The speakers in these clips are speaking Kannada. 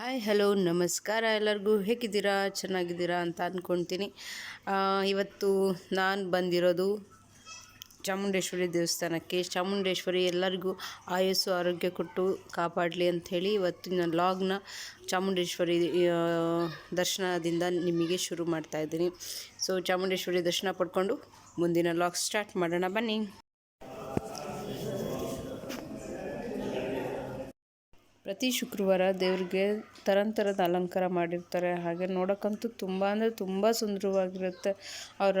ಹಾಯ್ ಹಲೋ ನಮಸ್ಕಾರ ಎಲ್ಲರಿಗೂ. ಹೇಗಿದ್ದೀರಾ? ಚೆನ್ನಾಗಿದ್ದೀರಾ ಅಂತ ಅಂದ್ಕೊಳ್ತೀನಿ ಆ, ಇವತ್ತು ನಾನು ಬಂದಿರೋದು ಚಾಮುಂಡೇಶ್ವರಿ ದೇವಸ್ಥಾನಕ್ಕೆ. ಚಾಮುಂಡೇಶ್ವರಿ ಎಲ್ಲರಿಗೂ ಆಯಸ್ಸು ಆರೋಗ್ಯ ಕೊಟ್ಟು ಕಾಪಾಡಲಿ ಅಂಥೇಳಿ ಇವತ್ತಿನ ಲಾಗ್ನ ಚಾಮುಂಡೇಶ್ವರಿ ದರ್ಶನದಿಂದ ನಿಮಗೆ ಶುರು ಮಾಡ್ತಾ ಇದ್ದೀನಿ. ಸೊ ಚಾಮುಂಡೇಶ್ವರಿ ದರ್ಶನ ಪಡ್ಕೊಂಡು ಮುಂದಿನ ಲಾಗ್ ಸ್ಟಾರ್ಟ್ ಮಾಡೋಣ. ಬನ್ನಿ. ಪ್ರತಿ ಶುಕ್ರವಾರ ದೇವ್ರಿಗೆ ತರಂತರದ ಅಲಂಕಾರ ಮಾಡಿರ್ತಾರೆ. ಹಾಗೆ ನೋಡೋಕ್ಕಂತೂ ತುಂಬ ಅಂದರೆ ತುಂಬ ಸುಂದರವಾಗಿರುತ್ತೆ. ಅವರ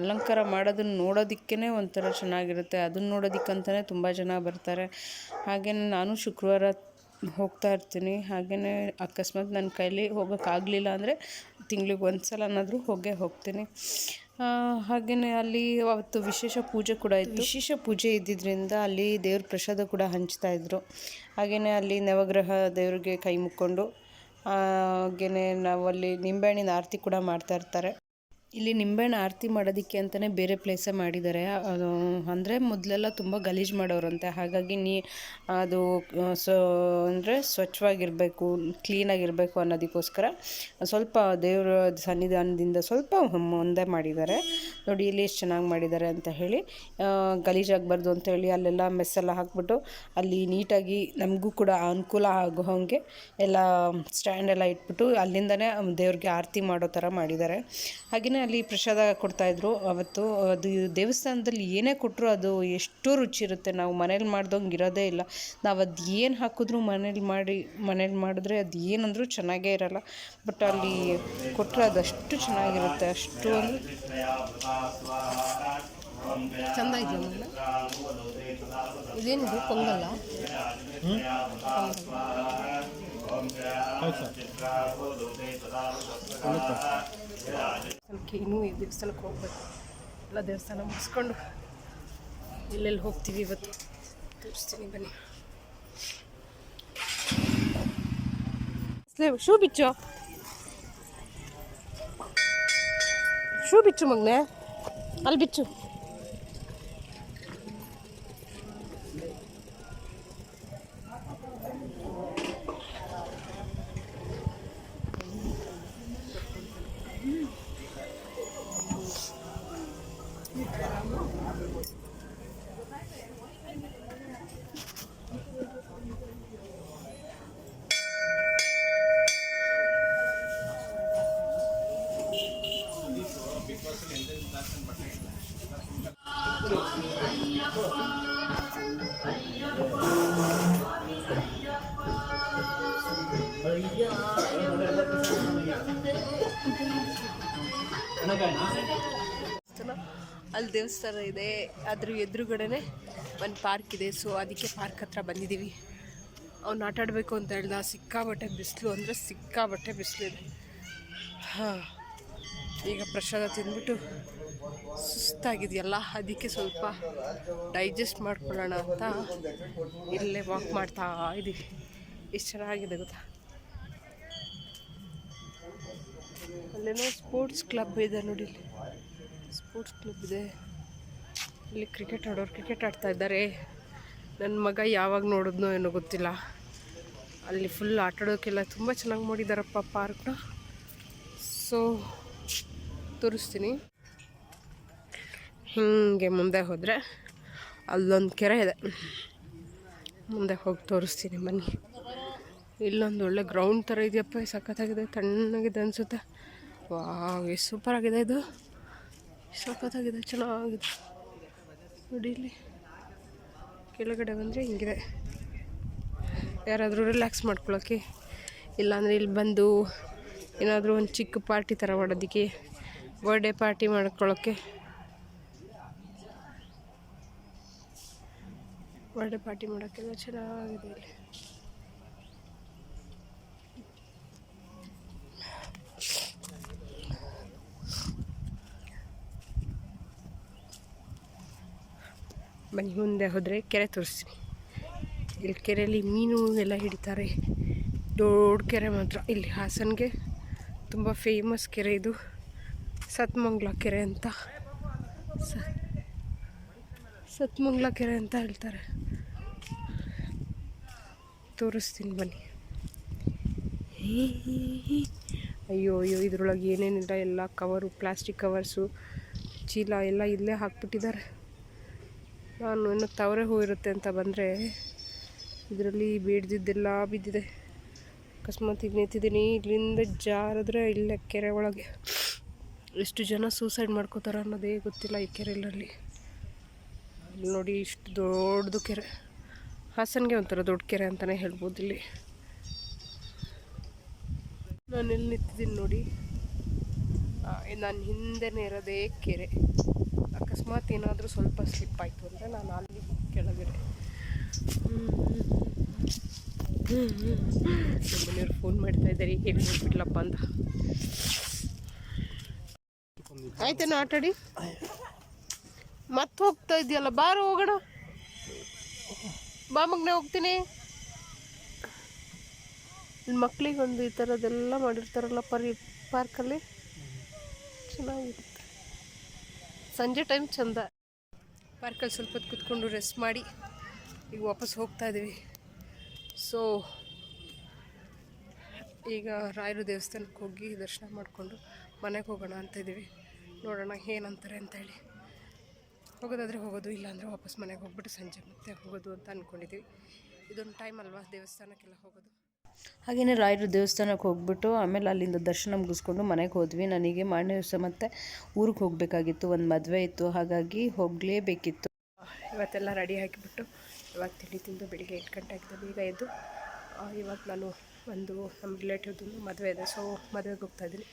ಅಲಂಕಾರ ಮಾಡೋದನ್ನ ನೋಡೋದಕ್ಕೇ ಒಂಥರ ಚೆನ್ನಾಗಿರುತ್ತೆ. ಅದನ್ನ ನೋಡೋದಕ್ಕಂತಲೇ ತುಂಬ ಜನ ಬರ್ತಾರೆ. ಹಾಗೆ ನಾನು ಶುಕ್ರವಾರ ಹೋಗ್ತಾ ಇರ್ತೀನಿ. ಹಾಗೆಯೇ ಅಕಸ್ಮಾತ್ ನನ್ನ ಕೈಲಿ ಹೋಗೋಕ್ಕಾಗಲಿಲ್ಲ ಅಂದರೆ ತಿಂಗ್ಳಿಗೆ ಒಂದು ಸಲನಾದರೂ ಹೋಗೇ ಹೋಗ್ತೀನಿ. ಹಾಗೆಯೇ ಅಲ್ಲಿ ಅವತ್ತು ವಿಶೇಷ ಪೂಜೆ ಕೂಡ ಇತ್ತು. ವಿಶೇಷ ಪೂಜೆ ಇದ್ದಿದ್ದರಿಂದ ಅಲ್ಲಿ ದೇವ್ರ ಪ್ರಸಾದ ಕೂಡ ಹಂಚ್ತಾ ಇದ್ದರು ಹಾಗೆಯೇ ಅಲ್ಲಿ ನವಗ್ರಹ ದೇವ್ರಿಗೆ ಕೈ ಮುಕ್ಕೊಂಡು ಹಾಗೆಯೇ ನಾವು ಅಲ್ಲಿ ನಿಂಬೆಹಣ್ಣಿನ ಆರತಿ ಕೂಡ ಮಾಡ್ತಾ ಇರ್ತಾರೆ. ಇಲ್ಲಿ ನಿಂಬೆಹಣ್ಣು ಆರತಿ ಮಾಡೋದಕ್ಕೆ ಅಂತಲೇ ಬೇರೆ ಪ್ಲೇಸೇ ಮಾಡಿದ್ದಾರೆ. ಅದು ಅಂದರೆ ಮೊದಲೆಲ್ಲ ತುಂಬ ಗಲೀಜು ಮಾಡೋರಂತೆ. ಹಾಗಾಗಿ ನೀ ಅದು ಸೊ, ಅಂದರೆ ಸ್ವಚ್ಛವಾಗಿರಬೇಕು ಕ್ಲೀನಾಗಿರಬೇಕು ಅನ್ನೋದಕ್ಕೋಸ್ಕರ ಸ್ವಲ್ಪ ದೇವರ ಸನ್ನಿಧಾನದಿಂದ ಸ್ವಲ್ಪ ಮುಂದೆ ಮಾಡಿದ್ದಾರೆ. ನೋಡಿ ಇಲ್ಲಿ ಎಷ್ಟು ಚೆನ್ನಾಗಿ ಮಾಡಿದ್ದಾರೆ ಅಂತ ಹೇಳಿ. ಗಲೀಜಾಗಬಾರ್ದು ಅಂತ ಹೇಳಿ ಅಲ್ಲೆಲ್ಲ ಮೆಸ್ಸೆಲ್ಲ ಹಾಕ್ಬಿಟ್ಟು ಅಲ್ಲಿ ನೀಟಾಗಿ ನಮಗೂ ಕೂಡ ಅನುಕೂಲ ಆಗೋ ಹಾಗೆ ಎಲ್ಲ ಸ್ಟ್ಯಾಂಡ್ ಎಲ್ಲ ಇಟ್ಬಿಟ್ಟು ಅಲ್ಲಿಂದನೇ ದೇವ್ರಿಗೆ ಆರತಿ ಮಾಡೋ ಥರ ಮಾಡಿದ್ದಾರೆ. ಹಾಗೆಯೇ ಅಲ್ಲಿ ಪ್ರಸಾದ ಕೊಡ್ತಾಯಿದ್ರು ಅವತ್ತು ಅದು ದೇವಸ್ಥಾನದಲ್ಲಿ ಏನೇ ಕೊಟ್ಟರು ಅದು ಎಷ್ಟು ರುಚಿ ಇರುತ್ತೆ. ನಾವು ಮನೇಲಿ ಮಾಡ್ದಂಗೆ ಇರೋದೇ ಇಲ್ಲ. ನಾವು ಅದು ಏನು ಹಾಕಿದ್ರು ಮನೇಲಿ ಮಾಡಿ ಮನೇಲಿ ಮಾಡಿದ್ರೆ ಅದು ಏನಂದ್ರೂ ಚೆನ್ನಾಗೇ ಇರಲ್ಲ. ಬಟ್ ಅಲ್ಲಿ ಕೊಟ್ಟರೆ ಅದಷ್ಟು ಚೆನ್ನಾಗಿರುತ್ತೆ. ಅಷ್ಟು ಅಂದರೆ ಚಂದ ಇದೆಯಾ ಮಲ್ಲ ಇದೇನಿದು? ಪೊಂಗಲ್ಲ? ದೇವಸ್ಥಾನಕ್ಕೆ ಇನ್ನೂ ಈ ದೇವಸ್ಥಾನಕ್ಕೆ ಹೋಗ್ಬೇಕು. ಎಲ್ಲ ದೇವಸ್ಥಾನ ಮುಗಿಸ್ಕೊಂಡು ಎಲ್ಲೆಲ್ಲಿ ಹೋಗ್ತೀವಿ ಇವತ್ತು? ತೋರಿಸ್ತೀನಿ ಬನ್ನಿ. ಶೂ ಬಿಚ್ಚು. ಶೂ ಬಿಚ್ಚು ಮಗ್ನೆ. ಅಲ್ಲಿ ಬಿಚ್ಚು. ಅಲ್ಲಿ ದೇವಸ್ಥಾನ ಇದೆ, ಅದ್ರ ಎದುರುಗಡೆನೆ ಒಂದು ಪಾರ್ಕ್ ಇದೆ. ಸೊ ಅದಕ್ಕೆ ಪಾರ್ಕ್ ಹತ್ರ ಬಂದಿದ್ದೀವಿ. ಅವ್ನು ಆಟ ಆಡಬೇಕು ಅಂತ ಹೇಳ್ದ ಸಿಕ್ಕಾಬಟ್ಟೆ ಬಿಸಿಲು ಅಂದರೆ ಸಿಕ್ಕಾಬಟ್ಟೆ ಬಿಸಿಲು ಇದೆ. ಹಾಂ, ಈಗ ಪ್ರಸಾದ ತಿಂದ್ಬಿಟ್ಟು ಸುಸ್ತಾಗಿದೆಯಲ್ಲ, ಅದಕ್ಕೆ ಸ್ವಲ್ಪ ಡೈಜೆಸ್ಟ್ ಮಾಡ್ಕೊಳ್ಳೋಣ ಅಂತ ಇಲ್ಲೇ ವಾಕ್ ಮಾಡ್ತಾ ಇದ್ದೀವಿ ಎಷ್ಟು ಚೆನ್ನಾಗಿದೆ ಗೊತ್ತಾ? ಅಲ್ಲೇನೋ ಸ್ಪೋರ್ಟ್ಸ್ ಕ್ಲಬ್ ಇದೆ ನೋಡಿ ಸ್ಪೋರ್ಟ್ಸ್ ಕ್ಲಬ್ ಇದೆ. ಇಲ್ಲಿ ಕ್ರಿಕೆಟ್ ಆಡೋರು ಕ್ರಿಕೆಟ್ ಆಡ್ತಾ ಇದ್ದಾರೆ. ನನ್ನ ಮಗ ಯಾವಾಗ ನೋಡಿದ್ನೋ ಏನೋ ಗೊತ್ತಿಲ್ಲ. ಅಲ್ಲಿ ಫುಲ್ ಆಟಾಡೋಕ್ಕೆಲ್ಲ ತುಂಬ ಚೆನ್ನಾಗಿ ಮಾಡಿದ್ದಾರಪ್ಪ ಪಾರ್ಕ್ನ. ಸೊ ತೋರಿಸ್ತೀನಿ. ಹೀಗೆ ಮುಂದೆ ಹೋದರೆ ಅಲ್ಲೊಂದು ಕೆರೆ ಇದೆ. ಮುಂದೆ ಹೋಗಿ ತೋರಿಸ್ತೀನಿ ಬನ್ನಿ. ಇಲ್ಲೊಂದು ಒಳ್ಳೆ ಗ್ರೌಂಡ್ ಥರ ಇದೆಯಪ್ಪ ಸಖತ್ತಾಗಿದೆ ತಣ್ಣಗಿದೆ ಅನಿಸುತ್ತೆ. ವಾವ್, ಎಷ್ಟು ಸೂಪರ್ ಆಗಿದೆ ಇದು. ಸಖತ್ತಾಗಿದೆ, ಚೆನ್ನಾಗಿದೆ. ನೋಡಿ ಇಲ್ಲಿ. ಕೆಳಗಡೆ ಬಂದರೆ ಹಿಂಗಿದೆ. ಯಾರಾದರೂ ರಿಲ್ಯಾಕ್ಸ್ ಮಾಡ್ಕೊಳ್ಳೋಕ್ಕೆ ಇಲ್ಲಾಂದರೆ ಇಲ್ಲಿ ಬಂದು ಏನಾದರೂ ಒಂದು ಚಿಕ್ಕ ಪಾರ್ಟಿ ಥರ ಮಾಡೋದಕ್ಕೆ ಬರ್ಡೇ ಪಾರ್ಟಿ ಮಾಡ್ಕೊಳ್ಳೋಕ್ಕೆ ಬರ್ಡೇ ಪಾರ್ಟಿ ಮಾಡೋಕ್ಕೆಲ್ಲ ಚೆನ್ನಾಗಿದೆ ಇಲ್ಲಿ. ಬನ್ನಿ, ಮುಂದೆ ಹೋದರೆ ಕೆರೆ ತೋರಿಸ್ತೀನಿ. ಇಲ್ಲಿ ಕೆರೆಯಲ್ಲಿ ಮೀನು ಎಲ್ಲ ಹಿಡಿತಾರೆ. ದೊಡ್ಡ ಕೆರೆ ಮಾತ್ರ. ಇಲ್ಲಿ ಹಾಸನ್ಗೆ ತುಂಬ ಫೇಮಸ್ ಕೆರೆ ಇದು. ಸತ್ಮಂಗ್ಲ ಕೆರೆ ಅಂತ. ಸತ್ಮಂಗ್ಲ ಕೆರೆ ಅಂತ ಹೇಳ್ತಾರೆ. ತೋರಿಸ್ತೀನಿ ಬನ್ನಿ. ಅಯ್ಯೋ ಅಯ್ಯೋ, ಇದ್ರೊಳಗೆ ಏನೇನಿಲ್ಲ, ಎಲ್ಲ ಕವರು ಪ್ಲಾಸ್ಟಿಕ್ ಕವರ್ಸು ಚೀಲ ಎಲ್ಲ ಇಲ್ಲೇ ಹಾಕ್ಬಿಟ್ಟಿದ್ದಾರೆ. ನಾನು ಇನ್ನು ತವರೆ ಹೂ ಇರುತ್ತೆ ಅಂತ ಬಂದರೆ ಇದರಲ್ಲಿ ಬೇಡ್ದಿದ್ದೆಲ್ಲ ಬಿದ್ದಿದೆ. ಅಕಸ್ಮಾತ್ ಈಗ ನಿಂತಿದ್ದೀನಿ ಇಲ್ಲಿಂದ ಜಾರಿದ್ರೆ ಇಲ್ಲೇ ಕೆರೆ ಒಳಗೆ. ಎಷ್ಟು ಜನ ಸೂಸೈಡ್ ಮಾಡ್ಕೋತಾರೆ ಅನ್ನೋದೇ ಗೊತ್ತಿಲ್ಲ ಈ ಕೆರೆಯಲ್ಲಿ. ನೋಡಿ ಇಷ್ಟು ದೊಡ್ಡದು ಕೆರೆ. ಹಾಸನ್ಗೆ ಒಂಥರ ದೊಡ್ಡ ಕೆರೆ ಅಂತಲೇ ಹೇಳ್ಬೋದು ಇಲ್ಲಿ. ನಾನು ಇಲ್ಲಿ ನಿಂತಿದ್ದೀನಿ ನೋಡಿ. ನಾನು ಹಿಂದೆನೇ ಇರೋದೇ ಕೆರೆ. ಅಕಸ್ಮಾತ್ ಏನಾದರೂ ಸ್ವಲ್ಪ ಸ್ಲಿಪ್ ಆಯಿತು ಅಂದರೆ ನಾನು ಅಲ್ಲಿ ಕೆಳಗಡೆ. ನಮ್ಮನೆಯವ್ರು ಫೋನ್ ಮಾಡ್ತಾ ಇದ್ದಾರೆ ಹೇಗೆ ಹೋಗ್ಬಿಟ್ಲಪ್ಪ ಅಂತ. ಆಯ್ತೇನೋ ಆಟಾಡಿ? ಮತ್ತೆ ಹೋಗ್ತಾ ಇದೆಯಲ್ಲ, ಬಾರು ಹೋಗೋಣ. ಬಾ ಮಗನೇ ಹೋಗ್ತೀನಿ. ಒಂದು ಈ ಥರದ್ದೆಲ್ಲ ಮಾಡಿರ್ತಾರಲ್ಲ ಪರಿ, ಪಾರ್ಕಲ್ಲಿ? ಚೆನ್ನಾಗಿರುತ್ತೆ. ಸಂಜೆ ಟೈಮ್ ಚಂದ. ಪಾರ್ಕಲ್ಲಿ ಸ್ವಲ್ಪ ಹೊತ್ತು ಕುತ್ಕೊಂಡು ರೆಸ್ಟ್ ಮಾಡಿ. ಈಗ ವಾಪಸ್ ಹೋಗ್ತಾ ಇದ್ದೀವಿ ಸೊ ಈಗ ರಾಯರು ದೇವಸ್ಥಾನಕ್ಕೆ ಹೋಗಿ ದರ್ಶನ ಮಾಡಿಕೊಂಡು ಮನೆಗೆ ಹೋಗೋಣ ಅಂತ ಇದ್ದೀವಿ ನೋಡೋಣ ಏನಂತಾರೆ ಅಂತ ಹೇಳಿ ಹೋಗೋದಾದರೆ ಹೋಗೋದು ಇಲ್ಲಾಂದರೆ ವಾಪಸ್ ಮನೆಗೆ ಹೋಗ್ಬಿಟ್ಟು ಸಂಜೆ ಮತ್ತೆ ಹೋಗೋದು ಅಂತ ಅಂದ್ಕೊಂಡಿದ್ದೀವಿ ಇದೊಂದು ಟೈಮ್ ಅಲ್ವಾ ದೇವಸ್ಥಾನಕ್ಕೆಲ್ಲ ಹೋಗೋದು? ಹಾಗೆಯೇ ರಾಯರು ದೇವಸ್ಥಾನಕ್ಕೆ ಹೋಗ್ಬಿಟ್ಟು ಆಮೇಲೆ ಅಲ್ಲಿಂದ ದರ್ಶನ ಮುಗಿಸ್ಕೊಂಡು ಮನೆಗೆ ಹೋದ್ವಿ. ನನಗೆ ಮಾರನೇ ದಿವಸ ಮತ್ತೆ ಊರಿಗೆ ಹೋಗಬೇಕಾಗಿತ್ತು. ಒಂದು ಮದುವೆ ಇತ್ತು. ಹಾಗಾಗಿ ಹೋಗಲೇಬೇಕಿತ್ತು. ಇವತ್ತೆಲ್ಲ ರೆಡಿ ಹಾಕಿಬಿಟ್ಟು ಇವಾಗ ತಿಂಡಿ ತಿಂದು ಬೆಳಿಗ್ಗೆ ಎಂಟು ಗಂಟೆ ಆಗ್ತದೆ ಈಗ ಎದ್ದು ಇವಾಗ ನಾನು ಒಂದು ನಮ್ಮ ರಿಲೇಟಿವ್ದು ಮದುವೆ ಇದೆ. ಸೊ ಮದುವೆಗೆ ಹೋಗ್ತಾ ಇದ್ದೀನಿ.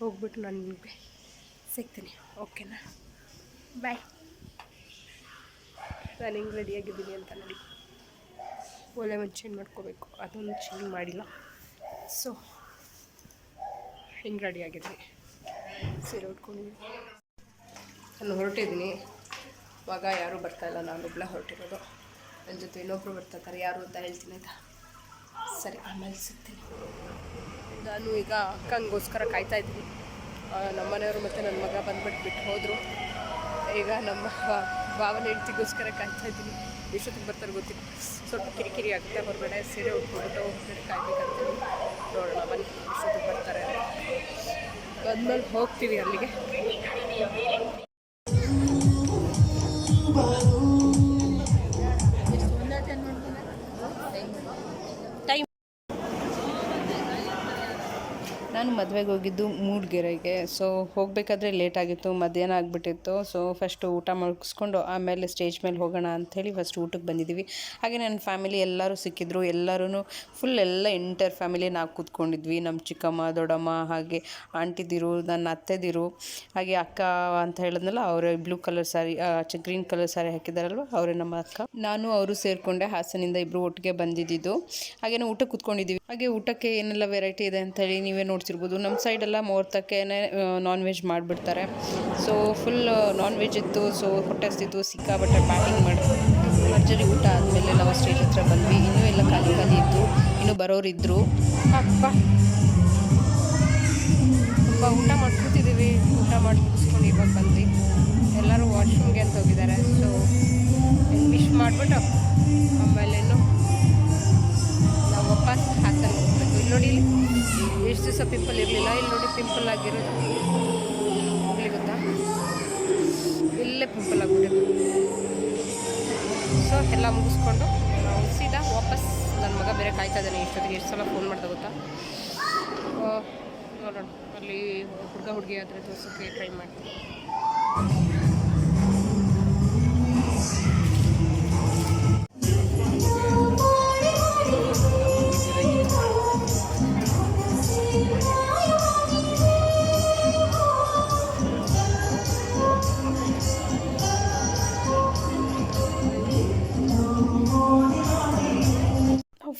ಹೋಗ್ಬಿಟ್ಟು ನಾನು ನಿಮಗೆ ಸಿಗ್ತೀನಿ. ಓಕೆನಾ ಬಾಯ್ ನಾನು ಹಿಂಗೆ ರೆಡಿಯಾಗಿದ್ದೀನಿ ಅಂತ ನೋಡಿ. ಒಳ್ಳೆ ಒಂದು ಚೇಂಜ್ ಮಾಡ್ಕೋಬೇಕು. ಅದೊಂದು ಚೇಂಜ್ ಮಾಡಿಲ್ಲ. ಸೊ ಹಿಂಗೆ ರೆಡಿಯಾಗಿದ್ದೀನಿ ಸೀರೆ ಉಟ್ಕೊಂಡಿದ್ದೀನಿ. ನಾನು ಹೊರಟಿದ್ದೀನಿ. ಮಗ ಯಾರೂ ಬರ್ತಾಯಿಲ್ಲ ನಾನೊಬ್ಳೆ ಹೊರಟಿರೋದು. ನನ್ನ ಜೊತೆ ಇನ್ನೊಬ್ಬರು ಬರ್ತಾಯಿದ್ದಾರೆ ಯಾರು ಅಂತ ಹೇಳ್ತೀನಿ, ಆಯ್ತಾ? ಸರಿ, ಆಮೇಲೆ ಸಿಗ್ತೀನಿ. ನಾನು ಈಗ ಅಕ್ಕಂಗೋಸ್ಕರ ಕಾಯ್ತಾ ಇದ್ದೀನಿ. ನಮ್ಮ ಮನೆಯವರು ಮತ್ತು ನನ್ನ ಮಗ ಬಂದ್ಬಿಟ್ಟು ಬಿಟ್ಟು ಹೋದರು. ಈಗ ನಮ್ಮ ಭಾವನೆ ಹೆಂಡ್ತಿಗೋಸ್ಕರ ಕಾಯ್ತಾ ಇದ್ದೀನಿ. ಎಷ್ಟೊತ್ತಿಗೆ ಬರ್ತಾರೆ ಗೊತ್ತಿಲ್ಲ. ಸ್ವಲ್ಪ ಕಿರಿಕಿರಿ ಆಗುತ್ತೆ ಹೊರಗಡೆ ಸೀರೆ ಉಟ್ಕೊಂಡು ಹೊರಗಡೆ ಕಾಯ್ಬೇಕಂತೇಳಿ ನೋಡೋಣ, ಬನ್ನಿ, ಎಷ್ಟೊತ್ತಿಗೆ ಬರ್ತಾರೆ ಬಂದ್ಮೇಲೆ ಹೋಗ್ತೀವಿ ಅಲ್ಲಿಗೆ. ಮದುವೆಗೆ ಹೋಗಿದ್ದು ಮೂಡಿಗೆರೆಗೆ. ಸೊ ಹೋಗಬೇಕಾದ್ರೆ ಲೇಟ್ ಆಗಿತ್ತು, ಮಧ್ಯಾಹ್ನ ಆಗಿಬಿಟ್ಟಿತ್ತು. ಸೊ ಫಸ್ಟು ಊಟ ಮುಗಿಸ್ಕೊಂಡು ಆಮೇಲೆ ಸ್ಟೇಜ್ ಮೇಲೆ ಹೋಗೋಣ ಅಂಥೇಳಿ ಫಸ್ಟ್ ಊಟಕ್ಕೆ ಬಂದಿದ್ದೀವಿ. ಹಾಗೆ ನನ್ನ ಫ್ಯಾಮಿಲಿ ಎಲ್ಲರೂ ಸಿಕ್ಕಿದ್ರು. ಎಲ್ಲರೂ ಫುಲ್ ಎಲ್ಲ ಇಂಟರ್ ಫ್ಯಾಮಿಲಿ ನಾವು ಕೂತ್ಕೊಂಡಿದ್ವಿ. ನಮ್ಮ ಚಿಕ್ಕಮ್ಮ, ದೊಡ್ಡಮ್ಮ, ಹಾಗೆ ಆಂಟಿದಿರು, ನನ್ನ ಅತ್ತೆದಿರು, ಹಾಗೆ ಅಕ್ಕ ಅಂತ ಹೇಳಿದ್ನಲ್ಲ, ಅವರೇ blue colour sari green colour sari ಹಾಕಿದಾರಲ್ವ, ಅವರೇ ನಮ್ಮ ಅಕ್ಕ. ನಾನು, ಅವರು ಸೇರಿಕೊಂಡೆ ಹಾಸನಿಂದ ಇಬ್ಬರು ಒಟ್ಟಿಗೆ ಬಂದಿದ್ದು. ಹಾಗೆ ಊಟಕ್ಕೆ ಕೂತ್ಕೊಂಡಿದ್ದೀವಿ. ಹಾಗೆ ಊಟಕ್ಕೆ ಏನೆಲ್ಲ ವೆರೈಟಿ ಇದೆ ಅಂತ ಹೇಳಿ ನೀವೇ ನೋಡ್ತಿರ್ಬೋದು. ನಮ್ಮ ಸೈಡೆಲ್ಲ ಮುಹೂರ್ತಕ್ಕೆ ನಾನ್ ವೆಜ್ ಮಾಡಿಬಿಡ್ತಾರೆ. ಸೊ ಫುಲ್ ನಾನ್ ವೆಜ್ ಇತ್ತು. ಸೊ ಹೊಟ್ಟೆ ಹಸ್ತಿತ್ತು ಸಿಕ್ಕಾಬಟ್ಟೆ ಪ್ಯಾಕಿಂಗ್ ಮಾಡಿ, ಭರ್ಜರಿ ಊಟ ಆದಮೇಲೆ ನಾವು ಸ್ಟೇಜ್ ಹತ್ರ ಬಂದ್ವಿ. ಇನ್ನೂ ಎಲ್ಲ ಖಾಲಿ ಖಾಲಿ ಇತ್ತು. ಇನ್ನೂ ಬರೋರಿದ್ದರು ಅಪ್ಪ ಊಟ ಮಾಡ್ಕೊತಿದ್ದೀವಿ ಊಟ ಮಾಡಿ ಇವಾಗ ಬಂದ್ವಿ. ಎಲ್ಲರೂ ವಾಶ್ರೂಮ್ಗೆ ಅಂತ ಹೋಗಿದ್ದಾರೆ. ಸೊ ವಿಶ್ ಮಾಡಿಬಿಟ್ಟು ಆಮೇಲೇನು ಎಷ್ಟು ದಿವಸ ಪಿಂಪಲ್ ಇರಲಿಲ್ಲ? ಇಲ್ಲಿ ನೋಡಿ ಪಿಂಪಲ್ ಆಗಿರೋದು. ಇಲ್ಲಿ ಗೊತ್ತಾ? ಇಲ್ಲೇ ಪಿಂಪಲ್ ಆಗಿಬಿಟ್ಟಿದೆ. ಸೊ ಎಲ್ಲ ಮುಗಿಸ್ಕೊಂಡು ನಾವು ಸೀದಾ ವಾಪಸ್ ನನ್ನ ಮಗ ಬೇರೆ ಕಾಯ್ತಾ ಇದ್ದಾನೆ ಇಷ್ಟೊತ್ತಿಗೆ. ಎಷ್ಟು ಸಲ ಫೋನ್ ಮಾಡ್ದೆ ಗೊತ್ತಾ? ನೋಡೋಣ. ಅಲ್ಲಿ ಹುಡುಗ ಹುಡುಗಿ ಆದರೆ ತೋರ್ಸೋಕ್ಕೆ ಟ್ರೈ ಮಾಡ್ತೀನಿ.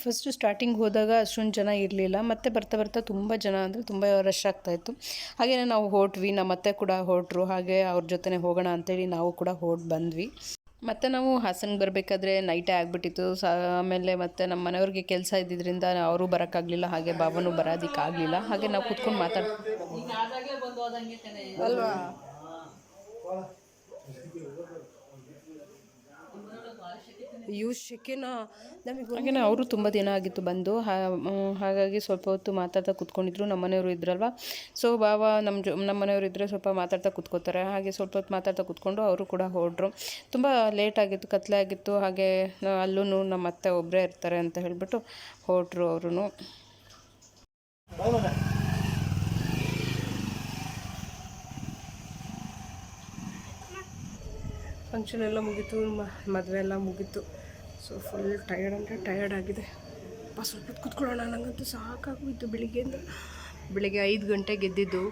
ಫಸ್ಟು ಸ್ಟಾರ್ಟಿಂಗ್ ಹೋದಾಗ ಅಷ್ಟೊಂದು ಜನ ಇರಲಿಲ್ಲ. ಮತ್ತೆ ಬರ್ತಾ ಬರ್ತಾ ತುಂಬ ಜನ ಅಂದರೆ ತುಂಬ ರಶ್ ಆಗ್ತಾಯಿತ್ತು ಹಾಗೆಯೇ ನಾವು ಹೊರಟ್ವಿ ನಮ್ಮ ಅತ್ತೆ ಕೂಡ ಹೊರಟ್ರು ಹಾಗೆ ಅವ್ರ ಜೊತೆನೇ ಹೋಗೋಣ ಅಂತೇಳಿ ನಾವು ಕೂಡ ಹೊರಟು ಬಂದ್ವಿ. ಮತ್ತು ನಾವು ಹಾಸನ್ಗೆ ಬರಬೇಕಾದ್ರೆ ನೈಟೇ ಆಗಿಬಿಟ್ಟಿತ್ತು. ಸ ಆಮೇಲೆ ಮತ್ತು ನಮ್ಮ ಮನೆಯವ್ರಿಗೆ ಕೆಲಸ ಇದ್ದಿದ್ದರಿಂದ ಅವರು ಬರೋಕ್ಕಾಗಲಿಲ್ಲ. ಹಾಗೆ ಬಾಬನೂ ಬರೋದಕ್ಕಾಗಲಿಲ್ಲ. ಹಾಗೆ ನಾವು ಕೂತ್ಕೊಂಡು ಮಾತಾಡ್ ಶೆಕೆನ? ನಮಗೆ ಅವರು ತುಂಬ ದಿನ ಆಗಿತ್ತು ಬಂದು ಹಾಗಾಗಿ ಸ್ವಲ್ಪ ಹೊತ್ತು ಮಾತಾಡ್ತಾ ಕೂತ್ಕೊಂಡಿದ್ರು, ನಮ್ಮ ಮನೆಯವರು ಇದ್ರಲ್ವ? ಸೊ ಬಾವ ನಮ್ಮ ಜೊ, ನಮ್ಮ ಮನೆಯವರು ಇದ್ದರೆ ಸ್ವಲ್ಪ ಮಾತಾಡ್ತಾ ಕೂತ್ಕೋತಾರೆ. ಹಾಗೆ ಸ್ವಲ್ಪ ಹೊತ್ತು ಮಾತಾಡ್ತಾ ಕೂತ್ಕೊಂಡು ಅವರು ಕೂಡ ಹೊರಡ್ರು ತುಂಬ ಲೇಟ್ ಆಗಿತ್ತು, ಕತ್ಲೆ ಆಗಿತ್ತು. ಹಾಗೆ ಅಲ್ಲೂ ನಮ್ಮ ಅತ್ತೆ ಒಬ್ಬರೇ ಇರ್ತಾರೆ ಅಂತ ಹೇಳಿಬಿಟ್ಟು ಹೊರಟ್ರು ಅವರು ಫಂಕ್ಷನ್ ಎಲ್ಲ ಮುಗೀತು ಮದುವೆ ಎಲ್ಲ ಮುಗೀತು. ಸೊ ಫುಲ್ ಟಯರ್ಡ್ ಅಂದರೆ ಟಯರ್ಡ್ ಆಗಿದೆ. ಸ್ವಲ್ಪ ಕೂತ್ಕೊಳ್ಳೋಣ. ನನಗಂತೂ ಸಾಕಾಗೋಯಿತು ಬೆಳಿಗ್ಗೆಯಿಂದ. ಬೆಳಗ್ಗೆ ಐದು ಗಂಟೆಗೆ ಗೆದ್ದಿದ್ದು.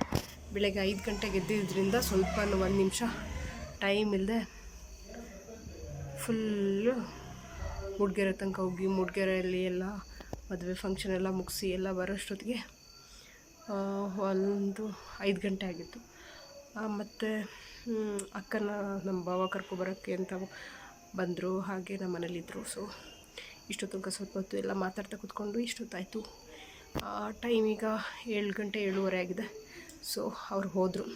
ಬೆಳಗ್ಗೆ ಐದು ಗಂಟೆ ಗೆದ್ದಿದ್ದರಿಂದ ಸ್ವಲ್ಪ ಒಂದು ನಿಮಿಷ ಟೈಮ್ ಇಲ್ಲದೆ ಫುಲ್ಲು ಮುಡ್ಗೆರೆ ತನಕ ಹೋಗಿ, ಮುಡ್ಗೆರೆಯಲ್ಲಿ ಎಲ್ಲ ಮದುವೆ ಫಂಕ್ಷನ್ ಎಲ್ಲ ಮುಗಿಸಿ ಎಲ್ಲ ಬರೋಷ್ಟೊತ್ತಿಗೆ ಒಂದು ಐದು ಗಂಟೆ ಆಗಿತ್ತು. ಮತ್ತು ಅಕ್ಕನ ನಮ್ಮ ಭಾವ ಕರ್ಕೊಬರೋಕ್ಕೆ ಅಂತ ಬಂದರು, ಹಾಗೆ ನಮ್ಮ ಮನೇಲಿದ್ದರು ಸೊ ಇಷ್ಟು ಸ್ವಲ್ಪ ಹೊತ್ತು ಎಲ್ಲ ಮಾತಾಡ್ತಾ ಕೂತ್ಕೊಂಡು ಇಷ್ಟೊತ್ತಾಯಿತು. ಟೈಮ್ ಈಗ ಏಳು ಗಂಟೆ ಏಳುವರೆ ಆಗಿದೆ. ಸೊ ಅವ್ರು ಹೋದರು.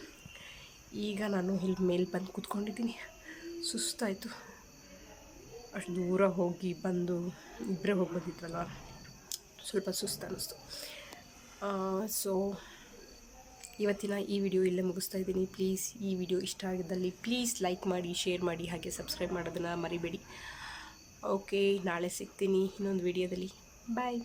ಈಗ ನಾನು ಇಲ್ಲಿ ಮೇಲೆ ಬಂದು ಕೂತ್ಕೊಂಡಿದ್ದೀನಿ. ಸುಸ್ತಾಯಿತು. ಅಷ್ಟು ದೂರ ಹೋಗಿ ಬಂದು ಇಬ್ಬರೇ ಹೋಗಿ ಬಂದಿದ್ವಲ್ಲ. ಸ್ವಲ್ಪ ಸುಸ್ತು ಅನ್ನಿಸ್ತು ಸೊ ಇವತ್ತಿನ ಈ ವಿಡಿಯೋ ಇಲ್ಲೇ ಮುಗಿಸ್ತಾ ಇದ್ದೀನಿ. ಪ್ಲೀಸ್ ಈ ವಿಡಿಯೋ ಇಷ್ಟ ಆಗಿದ್ದಲ್ಲಿ ಪ್ಲೀಸ್ ಲೈಕ್ ಮಾಡಿ ಶೇರ್ ಮಾಡಿ, ಹಾಗೆ ಸಬ್ಸ್ಕ್ರೈಬ್ ಮಾಡೋದನ್ನು ಮರಿಬೇಡಿ. ಓಕೆ ನಾಳೆ ಸಿಗ್ತೀನಿ ಇನ್ನೊಂದು ವಿಡಿಯೋದಲ್ಲಿ ಬಾಯ್